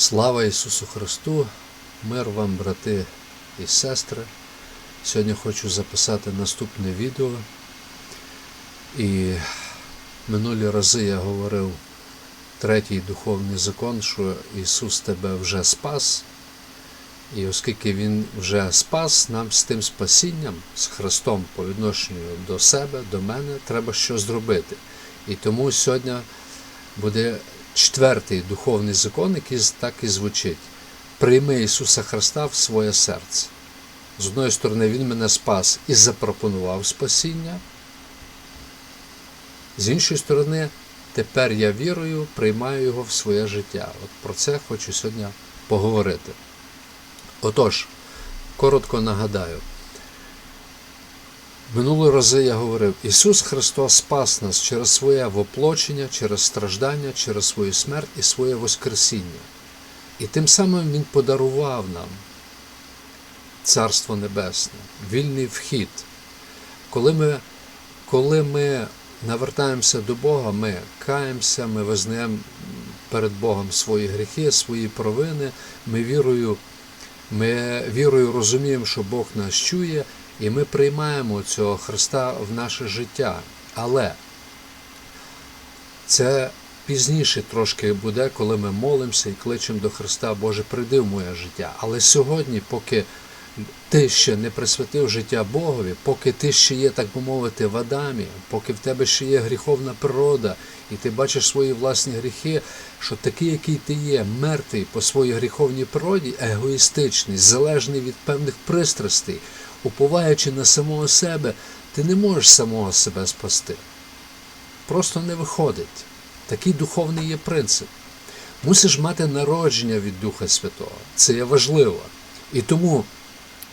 Слава Ісусу Христу, мир вам, брати і сестри. Сьогодні хочу записати наступне відео. І минулі рази я говорив третій духовний закон, що Ісус тебе вже спас. І оскільки Він вже спас, нам з тим спасінням, з Христом по відношенню до себе, до мене, треба щось зробити. І тому сьогодні буде четвертий духовний закон, який так і звучить: прийми Ісуса Христа в своє серце. З одної сторони, Він мене спас і запропонував спасіння. З іншої сторони, тепер я вірую, приймаю його в своє життя. От про це хочу сьогодні поговорити. Отож, коротко нагадаю. Минулі рази я говорив, Ісус Христос спас нас через своє воплочення, через страждання, через свою смерть і своє Воскресіння. І тим самим Він подарував нам Царство Небесне, вільний вхід. Коли ми, коли ми навертаємося до Бога, ми каємося, ми визнаємо перед Богом свої гріхи, свої провини, ми вірою, ми вірою розуміємо, що Бог нас чує. І ми приймаємо цього Христа в наше життя. Але це пізніше трошки буде, коли ми молимося і кличемо до Христа, Боже, прийди в моє життя. Але сьогодні, поки ти ще не присвятив життя Богові, поки ти ще є, так би мовити, в Адамі, поки в тебе ще є гріховна природа, і ти бачиш свої власні гріхи, що такий, який ти є, мертвий по своїй гріховній природі, егоїстичний, залежний від певних пристрастей, уповаючи на самого себе, ти не можеш самого себе спасти. Просто не виходить. Такий духовний є принцип. Мусиш мати народження від Духа Святого. Це є важливо. І тому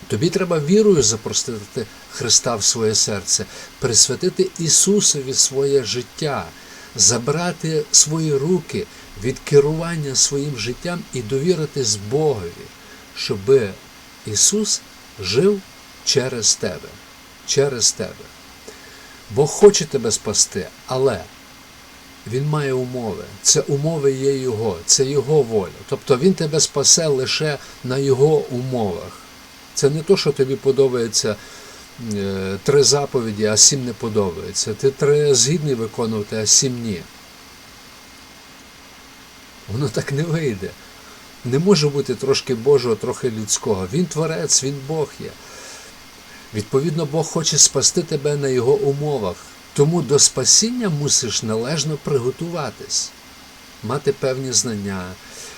тобі треба вірою запростити Христа в своє серце, присвятити Ісусові своє життя, забрати свої руки від керування своїм життям і довіритись Богові, щоб Ісус жив через тебе. Через тебе. Бог хоче тебе спасти, але Він має умови. Це умови є Його, це Його воля. Тобто Він тебе спасе лише на Його умовах. Це не то, що тобі подобається е, три заповіді, а сім не подобається. Ти три згідний виконувати, а сім ні. Воно так не вийде. Не може бути трошки Божого, трохи людського. Він творець, він Бог є. Відповідно, Бог хоче спасти тебе на його умовах. Тому до спасіння мусиш належно приготуватись, мати певні знання,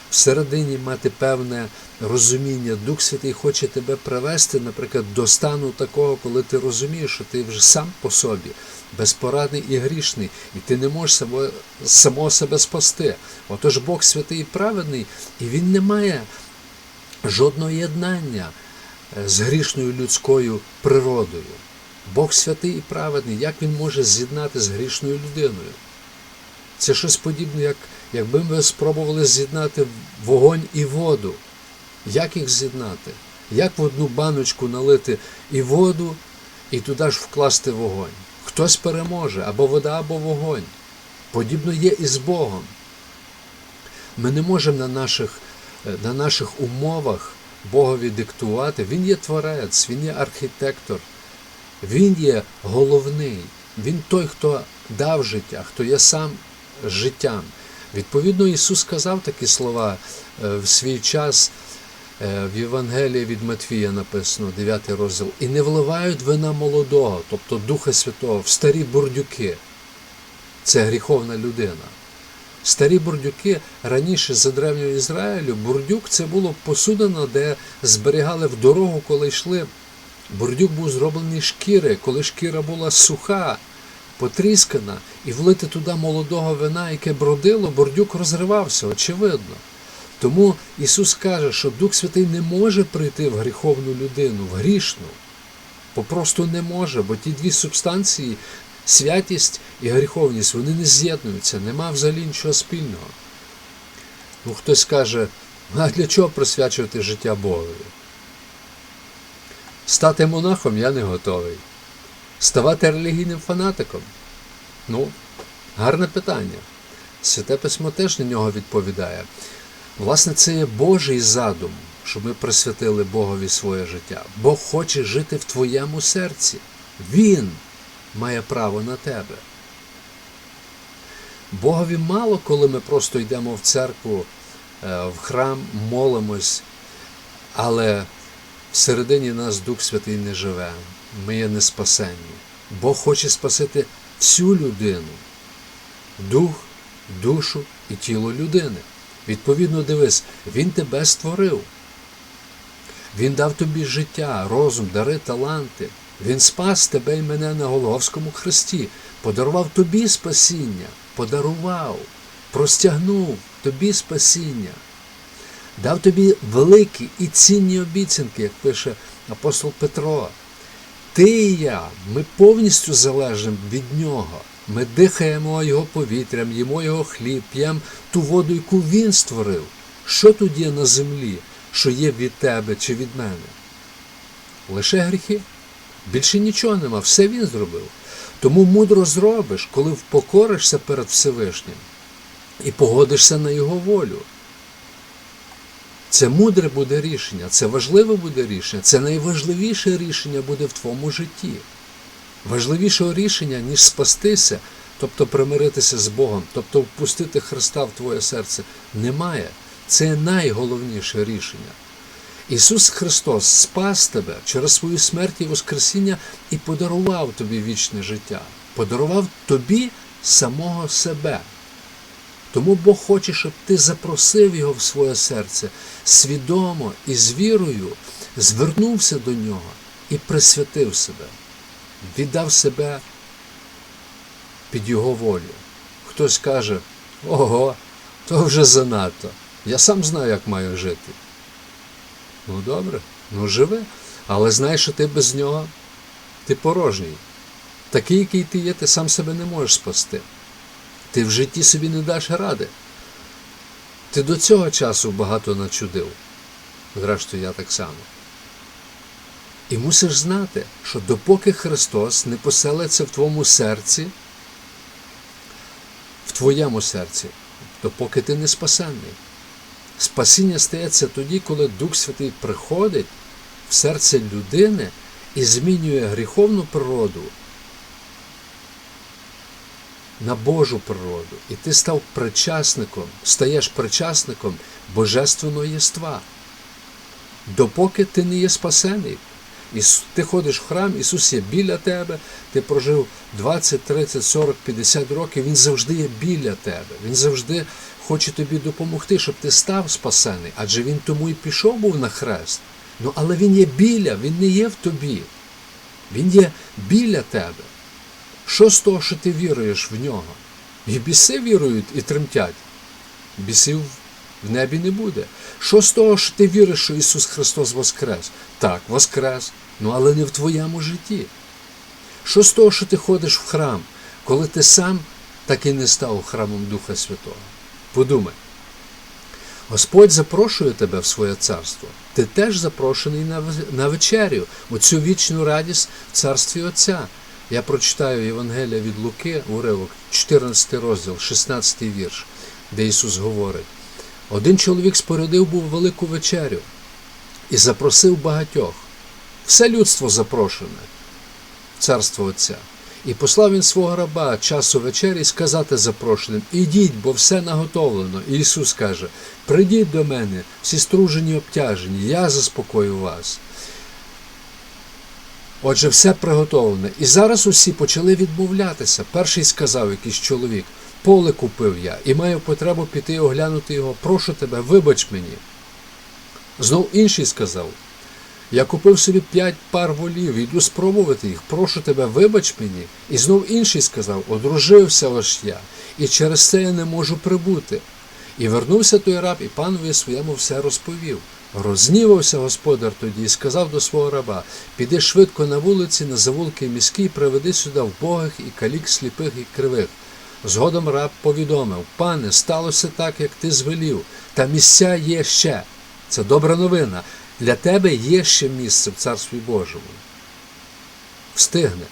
всередині мати певне розуміння. Дух Святий хоче тебе привести, наприклад, до стану такого, коли ти розумієш, що ти вже сам по собі безпорадний і грішний, і ти не можеш само, самого себе спасти. Отож Бог святий і праведний, і Він не має жодного єднання з грішною людською природою. Бог святий і праведний, як він може з'єднати з грішною людиною? Це щось подібне, як якби ми спробували з'єднати вогонь і воду. Як їх з'єднати? Як в одну баночку налити і воду, і туди ж вкласти вогонь? Хтось переможе або вода, або вогонь. Подібно є і з Богом. Ми не можемо на наших, на наших умовах Богові диктувати. Він є творець, він є архітектор, він є головний, він той, хто дав життя, хто є сам життям. Відповідно, Ісус сказав такі слова в свій час. В Євангелії від Матвія написано, 9 розділ, і не вливають вина молодого, тобто Духа Святого, в старі бурдюки. Це гріховна людина. Старі бурдюки раніше за древнього Ізраїлю бурдюк це було посудина, де зберігали в дорогу, коли йшли. Бурдюк був зроблений шкіри, коли шкіра була суха, потріскана, і влити туди молодого вина, яке бродило, бурдюк розривався, очевидно. Тому Ісус каже, що Дух Святий не може прийти в гріховну людину, в грішну. Попросту не може, бо ті дві субстанції святість і гріховність, вони не з'єднуються, нема взагалі нічого спільного. Ну, хтось каже, а для чого присвячувати життя Богові? Стати монахом я не готовий. Ставати релігійним фанатиком? Ну, гарне питання. Святе письмо теж на нього відповідає. Власне, це є Божий задум, щоб ми присвятили Богові своє життя. Бог хоче жити в твоєму серці. Він має право на тебе. Богові мало, коли ми просто йдемо в церкву, е, в храм, молимось, але всередині нас Дух Святий не живе. Ми є не спасенні. Бог хоче спасити всю людину, дух, душу і тіло людини. Відповідно, дивись, Він тебе створив. Він дав тобі життя, розум, дари, таланти. Він спас тебе і мене на Голговському хресті, подарував тобі спасіння, подарував, простягнув тобі спасіння, дав тобі великі і цінні обіцянки, як пише апостол Петро. Ти і я, ми повністю залежимо від нього. Ми дихаємо його повітрям, їмо його хліб, п'ємо ту воду, яку він створив. Що є на землі, що є від тебе чи від мене? Лише гріхи. Більше нічого нема, все він зробив. Тому мудро зробиш, коли впокоришся перед Всевишнім і погодишся на його волю. Це мудре буде рішення, це важливе буде рішення, це найважливіше рішення буде в твоєму житті. Важливішого рішення, ніж спастися, тобто примиритися з Богом, тобто впустити Христа в твоє серце, немає. Це найголовніше рішення. Ісус Христос спас тебе через свою смерть і Воскресіння і подарував тобі вічне життя, подарував тобі самого себе. Тому Бог хоче, щоб ти запросив Його в своє серце свідомо і з вірою звернувся до нього і присвятив себе, віддав себе під Його волю. Хтось каже, ого, то вже занадто. Я сам знаю, як маю жити. Ну добре, ну живи, але знай, що ти без нього, ти порожній. Такий, який ти є, ти сам себе не можеш спасти. Ти в житті собі не даш ради. Ти до цього часу багато начудив. Зрештою, я так само. І мусиш знати, що допоки Христос не поселиться в твоєму серці, в твоєму серці, допоки ти не спасенний. Спасіння стається тоді, коли Дух Святий приходить в серце людини і змінює гріховну природу на Божу природу. І ти став причасником, стаєш причасником Божественного єства. Допоки ти не є спасений. І ти ходиш в храм, Ісус є біля тебе, ти прожив 20, 30, 40, 50 років, Він завжди є біля тебе. Він завжди хоче тобі допомогти, щоб ти став спасений, адже Він тому і пішов був на хрест. Ну, але Він є біля, Він не є в тобі. Він є біля тебе. Що з того, що ти віруєш в нього? І біси вірують і тремтять. Бісів в небі не буде. Що з того, що ти віриш, що Ісус Христос Воскрес? Так, Воскрес, ну але не в твоєму житті. Що з того, що ти ходиш в храм, коли ти сам так і не став храмом Духа Святого? Подумай. Господь запрошує тебе в своє царство. Ти теж запрошений на вечерю, у цю вічну радість в царстві Отця. Я прочитаю Євангелія від Луки, уривок, 14 розділ, 16 вірш, де Ісус говорить. Один чоловік спорядив був велику вечерю і запросив багатьох. Все людство запрошене, в царство Отця. І послав він свого раба часу вечері сказати запрошеним: Ідіть, бо все наготовлено. І Ісус каже: Прийдіть до мене, всі стружені обтяжені, я заспокою вас. Отже, все приготовлене. І зараз усі почали відмовлятися. Перший сказав якийсь чоловік: поле купив я і маю потребу піти оглянути його. Прошу тебе, вибач мені. Знов інший сказав: Я купив собі п'ять пар волів, йду спробувати їх, прошу тебе, вибач мені. І знов інший сказав: Одружився ось я, і через це я не можу прибути. І вернувся той раб, і панові своєму все розповів. Рознівався господар тоді і сказав до свого раба Піди швидко на вулиці, на завулки міські, приведи сюди вбогих і калік сліпих і кривих. Згодом раб повідомив Пане, сталося так, як ти звелів, та місця є ще. Це добра новина. Для тебе є ще місце в Царстві Божому. Встигне.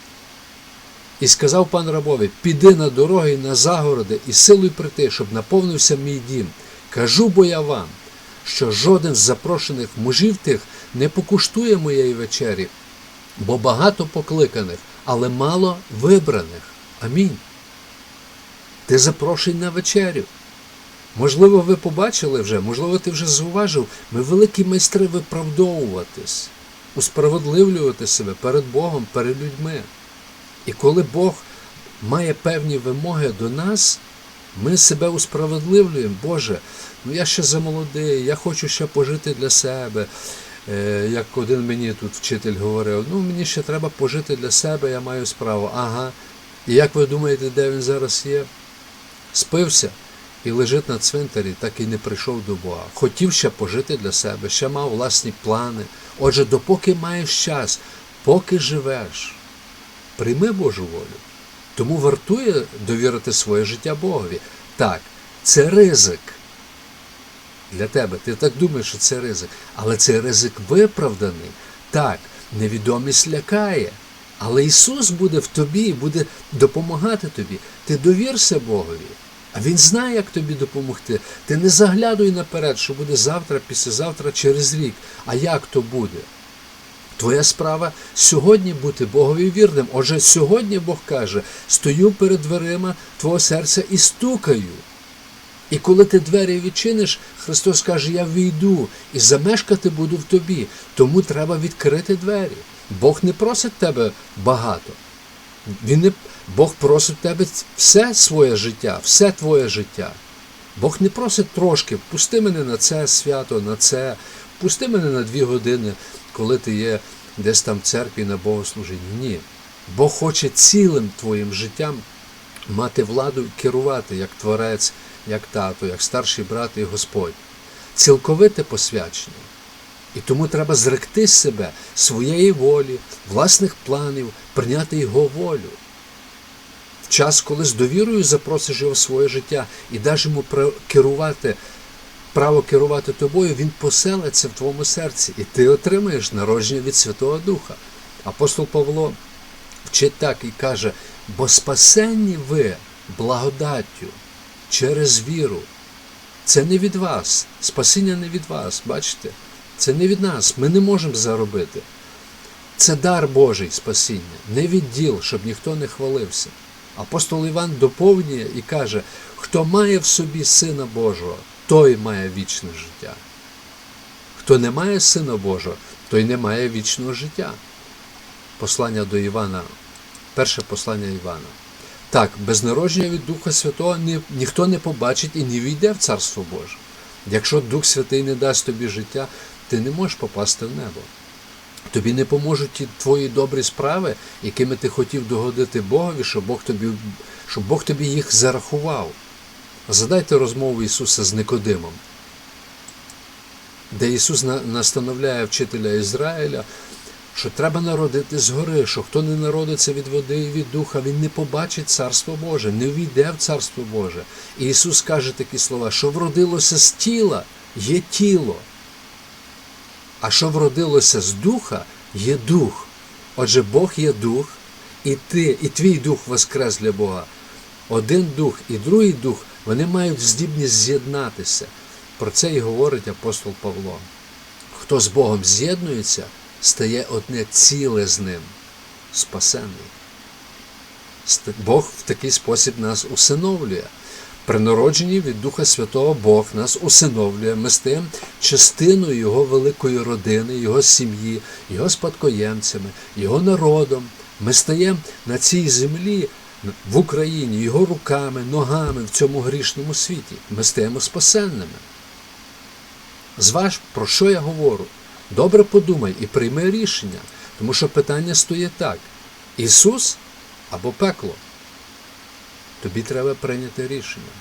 І сказав пан рабові: Піди на дороги і на загороди, і силуй прийти, щоб наповнився мій дім. Кажу бо я вам, що жоден з запрошених мужів тих не покуштує моєї вечері, бо багато покликаних, але мало вибраних. Амінь. Ти запрошений на вечерю. Можливо, ви побачили вже, можливо, ти вже зауважив, ми великі майстри виправдовуватись, усправедливлювати себе перед Богом, перед людьми. І коли Бог має певні вимоги до нас, ми себе усправедливлюємо, Боже, ну я ще замолодий, я хочу ще пожити для себе. Е, Як один мені тут вчитель говорив, ну мені ще треба пожити для себе, я маю справу. Ага. І як ви думаєте, де він зараз є? Спився і лежить на цвинтарі, так і не прийшов до Бога. Хотів ще пожити для себе, ще мав власні плани. Отже, допоки маєш час, поки живеш, прийми Божу волю. Тому вартує довірити своє життя Богові. Так, це ризик для тебе. Ти так думаєш, що це ризик. Але цей ризик виправданий. Так, невідомість лякає. Але Ісус буде в тобі і буде допомагати тобі. Ти довірся Богові. А Він знає, як тобі допомогти. Ти не заглядуй наперед, що буде завтра, післязавтра, через рік. А як то буде? Твоя справа сьогодні бути Богові вірним. Отже, сьогодні Бог каже: стою перед дверима твого серця і стукаю. І коли ти двері відчиниш, Христос каже, я війду і замешкати буду в тобі. Тому треба відкрити двері. Бог не просить тебе багато. Він не, Бог просить тебе все своє життя, все твоє життя. Бог не просить трошки, впусти мене на це свято, на це, впусти мене на дві години, коли ти є десь там в церкві на богослужінні. Ні. Бог хоче цілим твоїм життям мати владу керувати як творець, як тато, як старший брат і Господь. Цілковите посвячення. І тому треба зректи себе своєї волі, власних планів, прийняти Його волю. Час, коли з довірою запросиш його в своє життя і даш йому керувати, право керувати тобою, він поселиться в твоєму серці, і ти отримаєш народження від Святого Духа. Апостол Павло вчить так і каже: бо спасенні ви благодаттю через віру. Це не від вас. Спасіння не від вас, бачите? Це не від нас. Ми не можемо заробити. Це дар Божий спасіння, не від діл, щоб ніхто не хвалився. Апостол Іван доповнює і каже, хто має в собі Сина Божого, той має вічне життя. Хто не має Сина Божого, той не має вічного життя. Послання до Івана, перше послання Івана. Так, без народження від Духа Святого ні, ніхто не побачить і не війде в Царство Боже. Якщо Дух Святий не дасть тобі життя, ти не можеш попасти в небо. Тобі не поможуть ті твої добрі справи, якими ти хотів догодити Богові, щоб Бог тобі, щоб Бог тобі їх зарахував. Задайте розмову Ісуса з Никодимом, де Ісус настановляє вчителя Ізраїля, що треба народити згори, що хто не народиться від води і від духа, він не побачить Царство Боже, не війде в Царство Боже. І Ісус каже такі слова, що вродилося з тіла, є тіло. А що вродилося з духа, є дух. Отже, Бог є дух, і ти, і твій дух воскрес для Бога. Один дух і другий дух, вони мають здібність з'єднатися. Про це і говорить апостол Павло. Хто з Богом з'єднується, стає одне ціле з ним, спасений. Бог в такий спосіб нас усиновлює. При народженні від Духа Святого Бог нас усиновлює. Ми стаємо частиною Його великої родини, Його сім'ї, Його спадкоємцями, Його народом. Ми стаємо на цій землі в Україні Його руками, ногами в цьому грішному світі. Ми стаємо спасенними. Зваж, про що я говорю? Добре подумай і прийми рішення, тому що питання стоїть так: Ісус або пекло. Тобі треба прийняти рішення.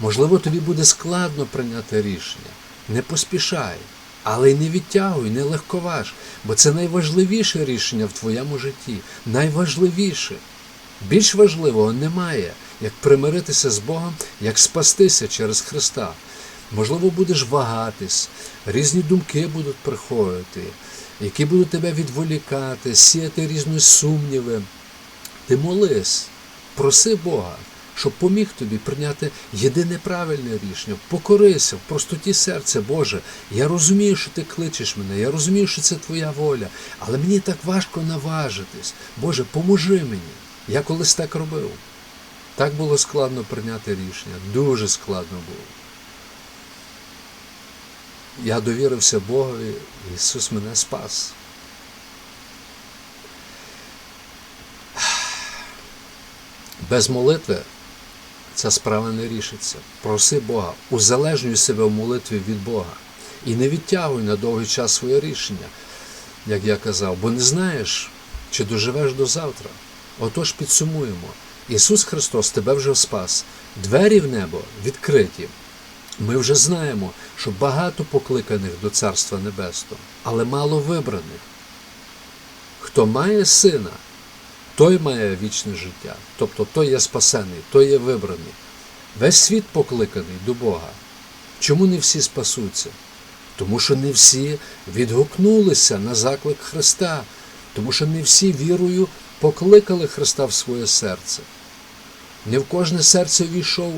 Можливо, тобі буде складно прийняти рішення. Не поспішай, але й не відтягуй, не легковаж, бо це найважливіше рішення в твоєму житті. Найважливіше. Більш важливого немає, як примиритися з Богом, як спастися через Христа. Можливо, будеш вагатись, різні думки будуть приходити, які будуть тебе відволікати, сіяти різні сумніви. Ти молись, проси Бога, щоб поміг тобі прийняти єдине правильне рішення. Покорися в простоті серця, Боже. Я розумію, що ти кличеш мене, я розумію, що це твоя воля, але мені так важко наважитись. Боже, поможи мені. Я колись так робив. Так було складно прийняти рішення, дуже складно було. Я довірився Богові, Ісус мене спас. Без молитви ця справа не рішиться. Проси Бога, узалежнюй себе в молитві від Бога. І не відтягуй на довгий час своє рішення, як я казав, бо не знаєш, чи доживеш до завтра. Отож підсумуємо. Ісус Христос тебе вже спас. Двері в небо відкриті. Ми вже знаємо, що багато покликаних до Царства Небесного, але мало вибраних. Хто має сина, той має вічне життя. Тобто той є спасений, той є вибраний. Весь світ покликаний до Бога. Чому не всі спасуться? Тому що не всі відгукнулися на заклик Христа, тому що не всі вірою покликали Христа в своє серце. Не в кожне серце війшов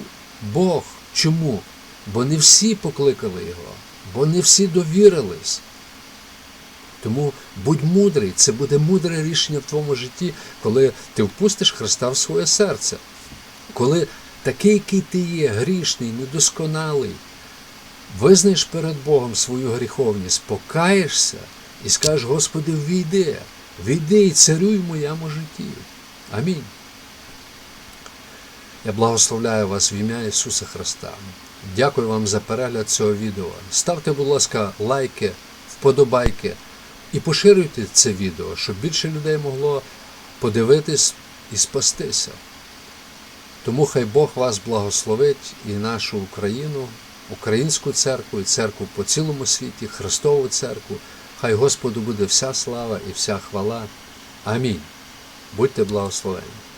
Бог. Чому? Бо не всі покликали Його, бо не всі довірились. Тому будь мудрий, це буде мудре рішення в твоєму житті, коли ти впустиш Христа в своє серце. Коли такий, який ти є, грішний, недосконалий, визнаєш перед Богом свою гріховність, покаєшся і скажеш, Господи, війди, війди і царюй в моєму житті. Амінь. Я благословляю вас в ім'я Ісуса Христа. Дякую вам за перегляд цього відео. Ставте, будь ласка, лайки, вподобайки і поширюйте це відео, щоб більше людей могло подивитись і спастися. Тому хай Бог вас благословить і нашу Україну, українську церкву, і церкву по цілому світі, Христову церкву. Хай Господу буде вся слава і вся хвала. Амінь. Будьте благословені.